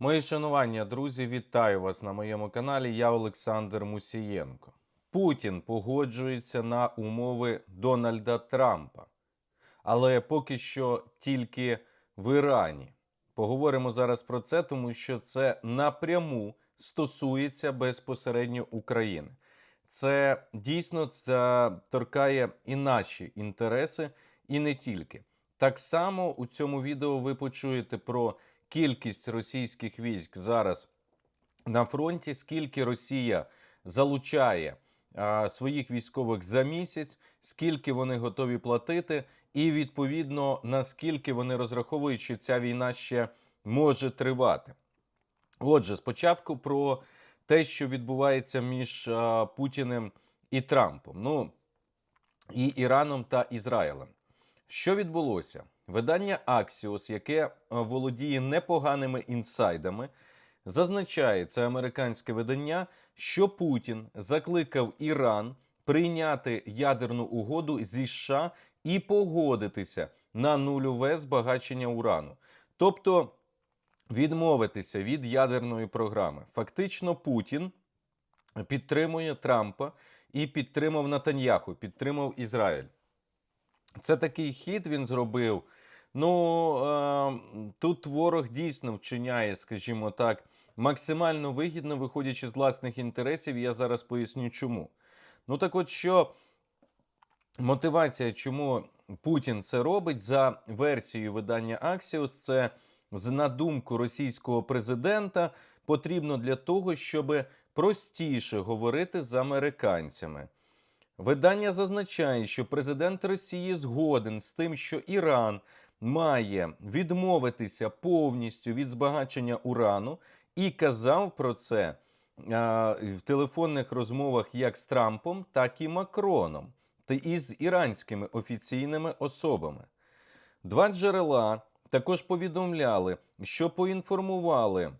Мої шанування, друзі, вітаю вас на моєму каналі. Я Олександр Мусієнко. Путін погоджується на умови Дональда Трампа, але поки що тільки в Ірані. Поговоримо зараз про це, тому що це напряму стосується безпосередньо України. Це дійсно це торкає і наші інтереси, і не тільки. Так само у цьому відео ви почуєте про кількість російських військ зараз на фронті, скільки Росія залучає а, своїх військових за місяць, скільки вони готові платити, і відповідно наскільки вони розраховують, що ця війна ще може тривати. Отже, спочатку про те, що відбувається між а, Путіним і Трампом, ну і Іраном та Ізраїлем. Що відбулося? Видання Axios, яке е, володіє непоганими інсайдами, зазначає це американське видання, що Путін закликав Іран прийняти ядерну угоду зі США і погодитися на нульове збагачення урану, тобто відмовитися від ядерної програми. Фактично, Путін підтримує Трампа і підтримав Натаньяху, підтримав Ізраїль. Це такий хід він зробив. Ну е, тут ворог дійсно вчиняє, скажімо так, максимально вигідно, виходячи з власних інтересів. Я зараз поясню, чому. Ну так, от що мотивація, чому Путін це робить, за версією видання Axios, це на думку російського президента потрібно для того, щоб простіше говорити з американцями. Видання зазначає, що президент Росії згоден з тим, що Іран має відмовитися повністю від збагачення урану, і казав про це а, в телефонних розмовах як з Трампом, так і Макроном, та і з іранськими офіційними особами. Два джерела також повідомляли, що поінформували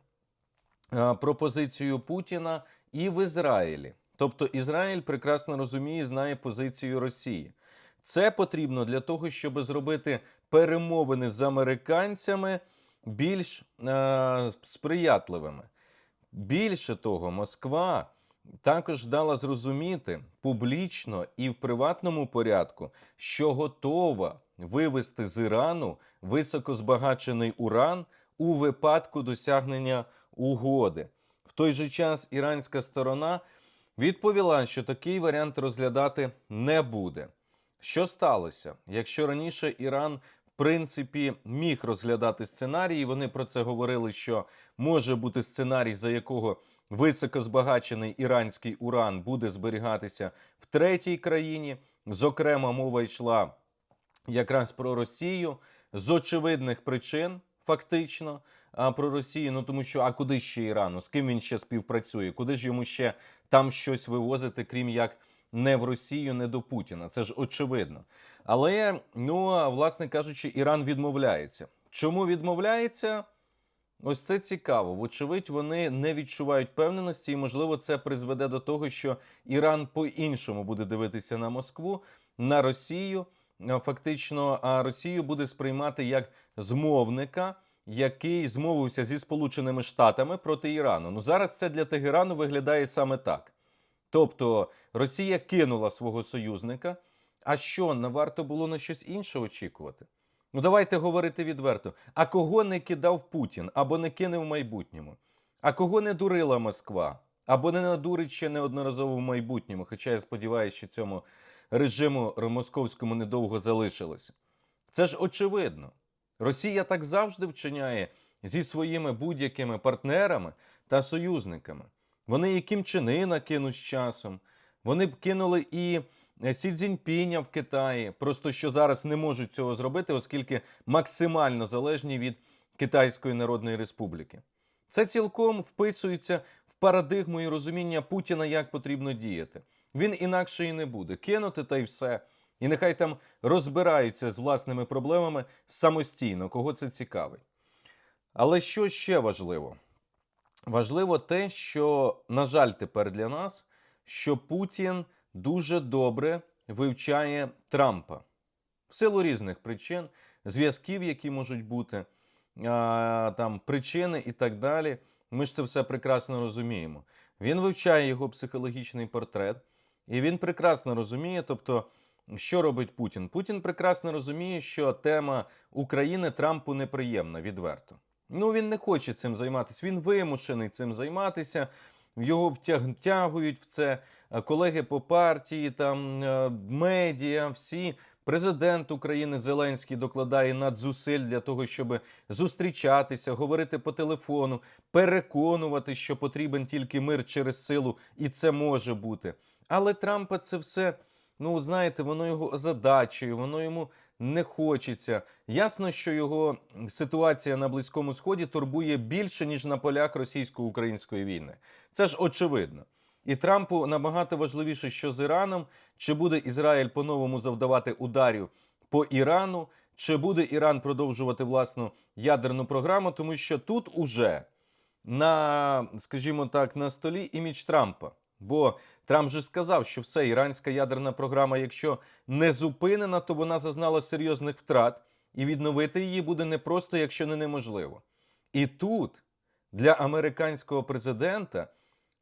а, про Путіна і в Ізраїлі. Тобто Ізраїль прекрасно розуміє, знає позицію Росії. Це потрібно для того, щоб зробити перемовини з американцями більш е, сприятливими. Більше того, Москва також дала зрозуміти публічно і в приватному порядку, що готова вивести з Ірану високозбагачений уран у випадку досягнення угоди. В той же час іранська сторона відповіла, що такий варіант розглядати не буде. Що сталося? Якщо раніше Іран, в принципі, міг розглядати сценарії, вони про це говорили, що може бути сценарій, за якого високозбагачений іранський уран буде зберігатися в третій країні. Зокрема, мова йшла якраз про Росію з очевидних причин, фактично, а, про Росію. Ну тому що а куди ще Ірану? З ким він ще співпрацює? Куди ж йому ще там щось вивозити, крім як не в Росію, не до Путіна? Це ж очевидно. Але ну власне кажучи, Іран відмовляється. Чому відмовляється? Ось це цікаво. Вочевидь, вони не відчувають певненості, і можливо, це призведе до того, що Іран по-іншому буде дивитися на Москву, на Росію. Фактично, а Росію буде сприймати як змовника, який змовився зі Сполученими Штатами проти Ірану. Ну зараз це для Тегерану виглядає саме так. Тобто Росія кинула свого союзника. А що, не варто було на щось інше очікувати? Ну давайте говорити відверто. А кого не кидав Путін або не кине в майбутньому? А кого не дурила Москва? Або не надурить ще неодноразово в майбутньому, хоча я сподіваюся, що цьому режиму московському недовго залишилося. Це ж очевидно. Росія так завжди вчиняє зі своїми будь-якими партнерами та союзниками. Вони і Кім Чен Ына кинуть з часом. Вони б кинули і Сі Цзіньпіня в Китаї, просто що зараз не можуть цього зробити, оскільки максимально залежні від Китайської Народної Республіки. Це цілком вписується в парадигму і розуміння Путіна, як потрібно діяти. Він інакше і не буде кинути та й все. І нехай там розбираються з власними проблемами самостійно, кого це цікавить. Але що ще важливо? Важливо те, що, на жаль, тепер для нас, що Путін дуже добре вивчає Трампа в силу різних причин, зв'язків, які можуть бути. там причини і так далі. Ми ж це все прекрасно розуміємо. Він вивчає його психологічний портрет, і він прекрасно розуміє, тобто, що робить Путін. Путін прекрасно розуміє, що тема України Трампу неприємна відверто. Ну він не хоче цим займатися. Він вимушений цим займатися. Його втяг- втягують в це е, колеги по партії, там е, медіа, всі. Президент України Зеленський докладає надзусиль для того, щоб зустрічатися, говорити по телефону, переконувати, що потрібен тільки мир через силу, і це може бути. Але Трампа це все, ну знаєте, воно його озадачує, воно йому не хочеться. Ясно, що його ситуація на Близькому Сході турбує більше, ніж на полях російсько-української війни. Це ж очевидно. І Трампу набагато важливіше, що з Іраном, чи буде Ізраїль по-новому завдавати ударів по Ірану, чи буде Іран продовжувати власну ядерну програму, тому що тут уже на, скажімо так, на столі імідж Трампа. Бо Трамп же сказав, що все, іранська ядерна програма, якщо не зупинена, то вона зазнала серйозних втрат, і відновити її буде непросто, якщо не неможливо. І тут для американського президента,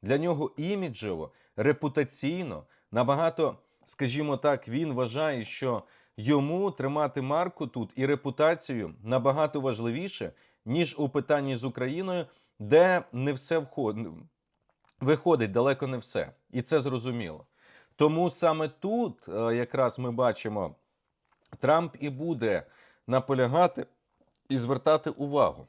для нього іміджево, репутаційно, набагато, скажімо так, він вважає, що йому тримати марку тут і репутацію набагато важливіше, ніж у питанні з Україною, де не все входить. Виходить далеко не все, і це зрозуміло. Тому саме тут, е, якраз ми бачимо, Трамп і буде наполягати і звертати увагу.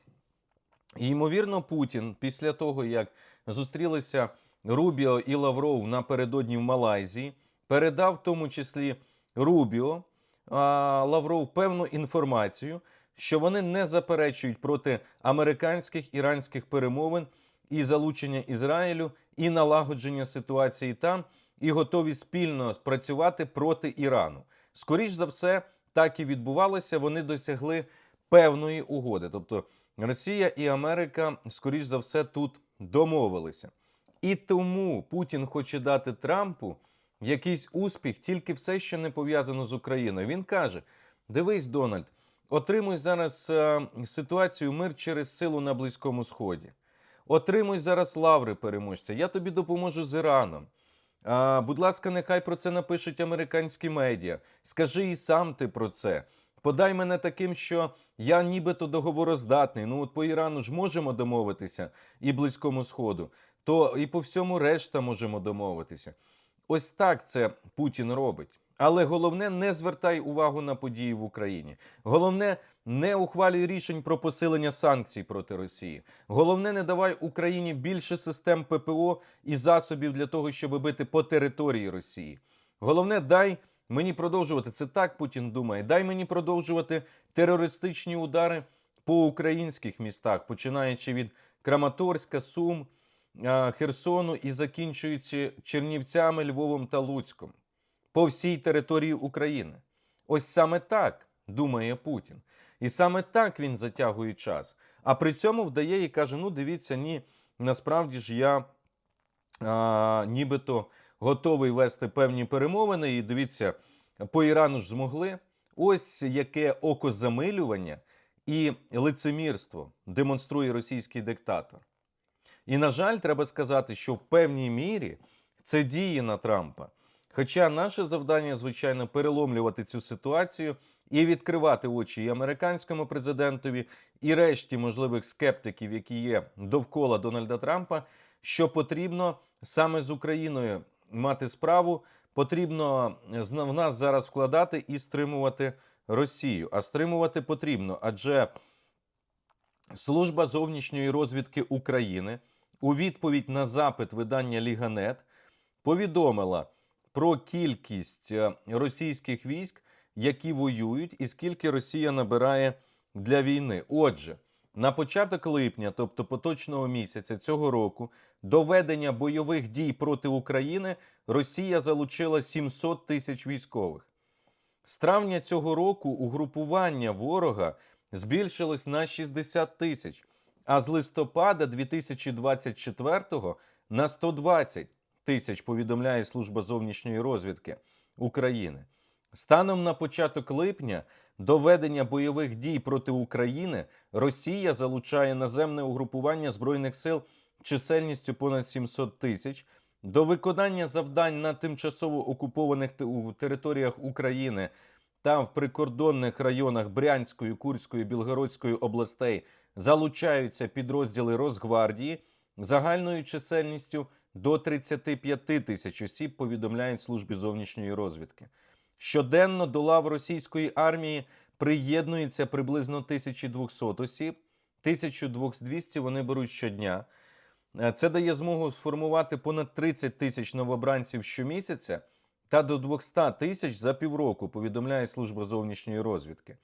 І, ймовірно, Путін після того, як зустрілися Рубіо і Лавров напередодні в Малайзії, передав в тому числі Рубіо Лавров певну інформацію, що вони не заперечують проти американських іранських перемовин і залучення Ізраїлю, і налагодження ситуації там, і готові спільно працювати проти Ірану. Скоріш за все, так і відбувалося. Вони досягли певної угоди. Тобто Росія і Америка, скоріш за все, тут домовилися. І тому Путін хоче дати Трампу якийсь успіх, тільки все, що не пов'язано з Україною. Він каже: Дивись, Дональд, отримуй зараз е, ситуацію мир через силу на Близькому Сході. Отримуй зараз лаври переможця. Я тобі допоможу з Іраном. А, будь ласка, нехай про це напишуть американські медіа. Скажи і сам ти про це. Подай мене таким, що я нібито договороздатний. Ну от по Ірану ж можемо домовитися і Близькому Сходу, то і по всьому решта можемо домовитися. Ось так це Путін робить. Але головне, не звертай увагу на події в Україні. Головне, не ухвалюй рішень про посилення санкцій проти Росії. Головне, не давай Україні більше систем ППО і засобів для того, щоб бити по території Росії. Головне, дай мені продовжувати. Це так Путін думає. Дай мені продовжувати терористичні удари по українських містах, починаючи від Краматорська, Сум, Херсону і закінчуючи Чернівцями, Львовом та Луцьком по всій території України. Ось саме так думає Путін. І саме так він затягує час. А при цьому вдає і каже: ну, дивіться, ні, насправді ж я а, нібито готовий вести певні перемовини. І дивіться, по Ірану ж змогли. Ось яке окозамилювання і лицемірство демонструє російський диктатор. І, на жаль, треба сказати, що в певній мірі це діє на Трампа. Хоча наше завдання, звичайно, переломлювати цю ситуацію і відкривати очі і американському президентові, і решті можливих скептиків, які є довкола Дональда Трампа, що потрібно саме з Україною мати справу, потрібно зна- в нас зараз вкладати і стримувати Росію. А стримувати потрібно, адже Служба зовнішньої розвідки України у відповідь на запит видання Ліганет повідомила про кількість е, російських військ, які воюють, і скільки Росія набирає для війни. Отже, на початок липня, тобто поточного місяця цього року, до ведення бойових дій проти України Росія залучила 700 тисяч військових. З травня цього року угрупування ворога збільшилось на 60 тисяч, а з листопада 2024 на 120 тисяч, повідомляє Служба зовнішньої розвідки України. Станом на початок липня до ведення бойових дій проти України Росія залучає наземне угрупування збройних сил чисельністю понад 700 тисяч. До виконання завдань на тимчасово окупованих територіях України та в прикордонних районах Брянської, Курської, Білгородської областей залучаються підрозділи Росгвардії загальною чисельністю до 35 тисяч осіб, повідомляють службі зовнішньої розвідки. Щоденно до лав російської армії приєднується приблизно 1200 осіб. 1200 вони беруть щодня. Е, Це дає змогу сформувати понад 30 тисяч новобранців щомісяця та до 200 тисяч за півроку, повідомляє служба зовнішньої розвідки.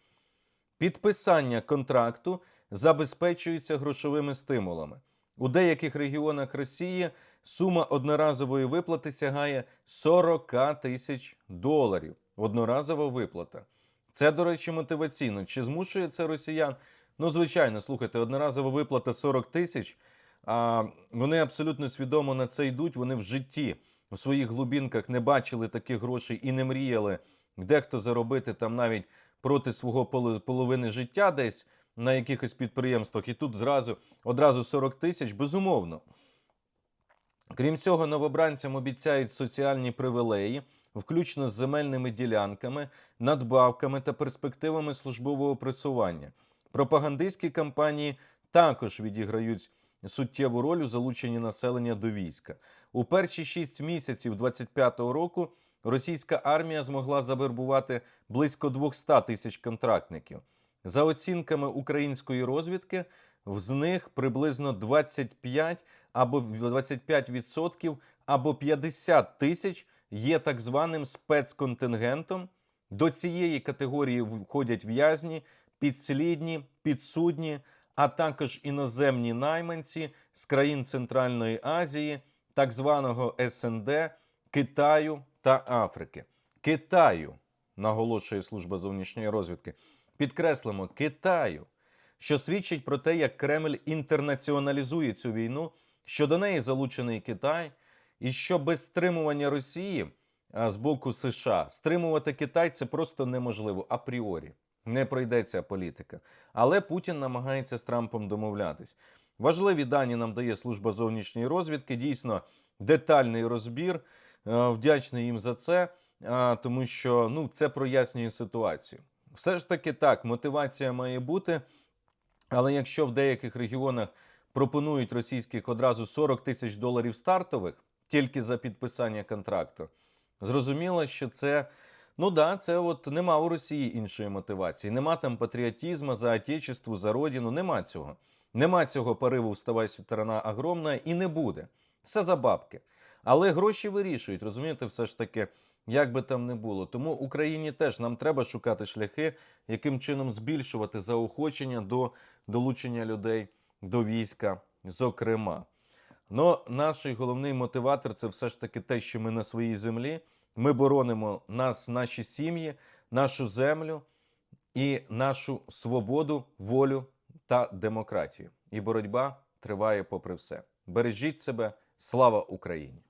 Підписання контракту забезпечується грошовими стимулами. У деяких регіонах Росії сума одноразової виплати сягає 40 тисяч доларів. Одноразова виплата. Це, до речі, мотиваційно. Чи змушує це росіян? Ну, звичайно, слухайте, одноразова виплата 40 тисяч. А вони абсолютно свідомо на це йдуть. Вони в житті у своїх глубінках не бачили таких грошей і не мріяли дехто заробити там навіть проти свого поло- половини життя десь на якихось підприємствах. І тут зразу одразу 40 тисяч, безумовно. Крім цього, новобранцям обіцяють соціальні привілеї, включно з земельними ділянками, надбавками та перспективами службового пресування. Пропагандистські кампанії також відіграють суттєву роль у залученні населення до війська. У перші шість місяців 25-го року російська армія змогла завербувати близько 200 тисяч контрактників. За оцінками української розвідки, з них приблизно 25 або 25% або 50 тисяч є так званим спецконтингентом. До цієї категорії входять в'язні, підслідні, підсудні, а також іноземні найманці з країн Центральної Азії, так званого СНД, Китаю та Африки. Китаю, наголошує служба зовнішньої розвідки. Підкреслимо Китаю, що свідчить про те, як Кремль інтернаціоналізує цю війну, що до неї залучений Китай, і що без стримування Росії з боку США стримувати Китай це просто неможливо апріорі. Не пройде ця політика. Але Путін намагається з Трампом домовлятись. Важливі дані нам дає служба зовнішньої розвідки. Дійсно, детальний розбір. Е, Вдячний їм за це, тому що ну, це прояснює ситуацію. Все ж таки так, мотивація має бути. Але якщо в деяких регіонах пропонують російських одразу 40 тисяч доларів стартових тільки за підписання контракту, зрозуміло, що це. Ну да, це от нема у Росії іншої мотивації. Нема там патріотизму за отечество, за родину. Нема цього. Нема цього пориву вставай сторона огромна і не буде. Все за бабки. Але гроші вирішують, розумієте, все ж таки, як би там не було. Тому Україні теж нам треба шукати шляхи, яким чином збільшувати заохочення до долучення людей до війська, зокрема. Но наш головний мотиватор це все ж таки те, що ми на своїй землі. Ми боронимо нас, наші сім'ї, нашу землю і нашу свободу, волю та демократію. І боротьба триває попри все. Бережіть себе, слава Україні!